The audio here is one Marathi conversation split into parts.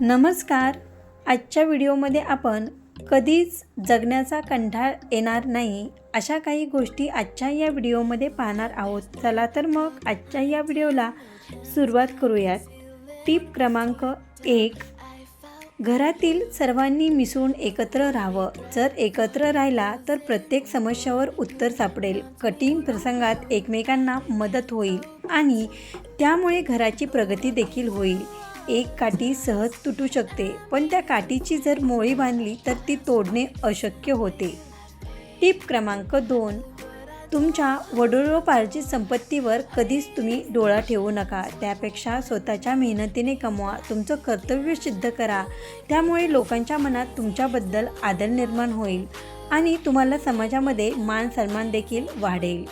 नमस्कार. आजच्या व्हिडिओमध्ये आपण कधीच जगण्याचा कंठाळ येणार नाही अशा काही गोष्टी आजच्या या व्हिडिओमध्ये पाहणार आहोत. चला तर मग आजच्या या व्हिडिओला सुरुवात करूयात. टीप क्रमांक एक. घरातील सर्वांनी मिसळून एकत्र राहावं. जर एकत्र राहिला तर प्रत्येक समस्यावर उत्तर सापडेल. कठीण प्रसंगात एकमेकांना मदत होईल आणि त्यामुळे घराची प्रगती देखील होईल. एक काठी सहज तुटू शकते पण त्या काठीची जर मोळी बांधली तर ती तोडणे अशक्य होते. टीप क्रमांक दोन. तुमच्या वडिलोपार्जित संपत्तीवर कधीच तुम्ही डोळा ठेवू नका. त्यापेक्षा स्वतःच्या मेहनतीने कमवा. तुमचं कर्तव्य सिद्ध करा. त्यामुळे लोकांच्या मनात तुमच्याबद्दल आदर निर्माण होईल आणि तुम्हाला समाजामध्ये मान सन्मान देखील वाढेल.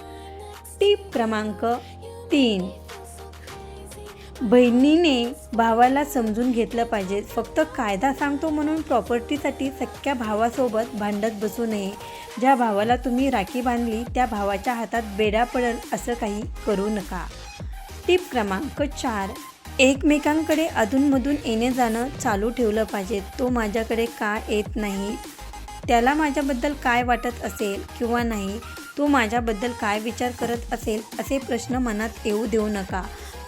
टीप क्रमांक तीन. बहिणीने भावाला समजून घेतलं पाहिजे. फक्त कायदा सांगतो म्हणून प्रॉपर्टीसाठी सख्या भावासोबत भांडत बसू नये. ज्या भावाला तुम्ही राखी बांधली त्या भावाच्या हातात बेडा पडेल असं काही करू नका. टीप क्रमांक चार. एकमेकांकडे अधूनमधून येणे जाणं चालू ठेवलं पाहिजे. तो माझ्याकडे का येत नाही? त्याला माझ्याबद्दल काय वाटत असेल किंवा नाही? तो माझ्याबद्दल काय विचार करत असेल असे प्रश्न मनात येऊ देऊ नका.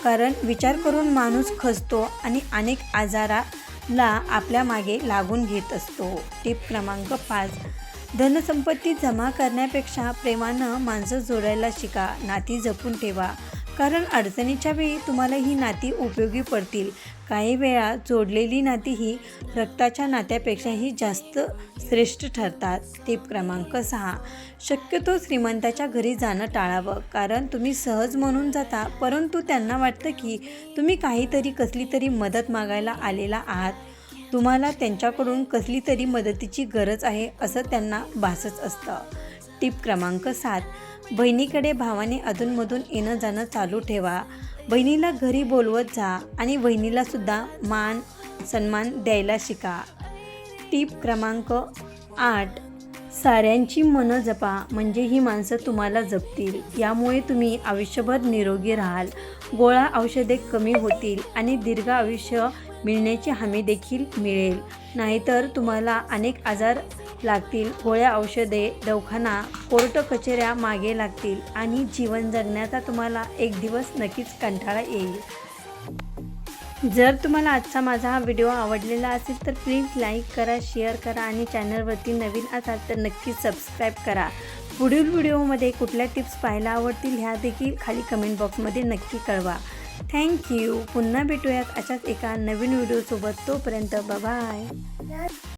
कारण विचार करून माणूस खचतो आणि अनेक आजाराला आपल्या मागे लागून घेत असतो. टिप क्रमांक पाच. धनसंपत्ती जमा करण्यापेक्षा प्रेमानं माणसं जोडायला शिका नाती जपून ठेवा. कारण अडचणीच्या वेळी तुम्हाला ही नाती उपयोगी पडतील. काही वेळा जोडलेली नाती ही रक्ताच्या नात्यापेक्षाही जास्त श्रेष्ठ ठरतात. टीप क्रमांक सहा. शक्यतो श्रीमंताच्या घरी जाणं टाळावं. कारण तुम्ही सहज म्हणून जाता परंतु त्यांना वाटतं की तुम्ही काहीतरी कसली तरी मदत मागायला आलेला आहात. तुम्हाला त्यांच्याकडून कसली तरी मदतीची गरज आहे असं त्यांना भासच असतं. टीप क्रमांक सात. बहिणीकडे भावाने अधूनमधून येणं जाणं चालू ठेवा. बहिणीला घरी बोलवत जा आणि बहिणीला सुद्धा मान सन्मान द्यायला शिका. टीप क्रमांक आठ. साऱ्यांची मनं जपा म्हणजे ही माणसं तुम्हाला जपतील. यामुळे तुम्ही आयुष्यभर निरोगी राहाल. गोळा औषधे कमी होतील आणि दीर्घ आयुष्य मिळण्याची हमी देखील मिळेल. नाहीतर तुम्हाला अनेक आजार लागतील. गोळ्या औषधे दवाखाना कोर्ट कचेऱ्या मागे लागतील आणि जीवन जगण्याचा तुम्हाला एक दिवस नक्कीच कंटाळा येईल. जर तुम्हाला आजचा माझा हा व्हिडिओ आवडलेला असेल तर प्लीज लाईक करा शेअर करा आणि चॅनलवरती नवीन असाल तर नक्कीच सबस्क्राईब करा. पुढील व्हिडिओमध्ये कुठल्या टिप्स पाहायला आवडतील ह्या देखील खाली कमेंट बॉक्समध्ये नक्की कळवा. थँक्यू पुन्हा भेटूयात अशाच एका नवीन व्हिडिओसोबत. तोपर्यंत बाय